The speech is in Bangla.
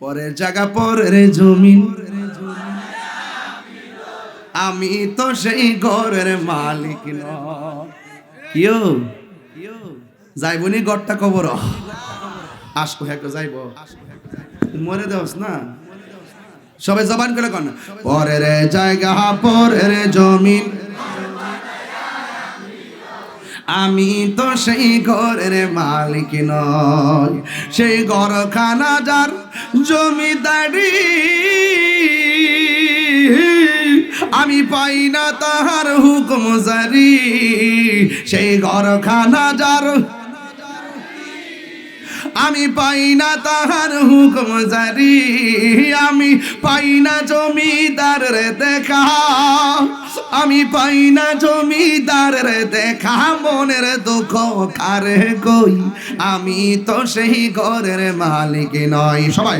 পরের জায়গা, পরের জমিন। আমি তো সেই ঘরের মালিক কিও যাইবনি গড়টা কবর? আসব হ্যাঁ যাইব। মরে দেওস না? সবাই জবান করে কন। পরের জায়গা, পরের জমিন। আমি তো সেই ঘরের মালিক নয়। সেই ঘরখানা যার জমিদারি আমি পাই না তাহার হুকুম জারি। সেই ঘরখানা যার আমি পাই না তাহার হুকুম জারি। আমি পাই না জমিদার দেখা। আমি পাই না জমিদার রে দেখা, মনের দুঃখ কারে কই আমি তো সেই ঘরের মালিক নয় সবাই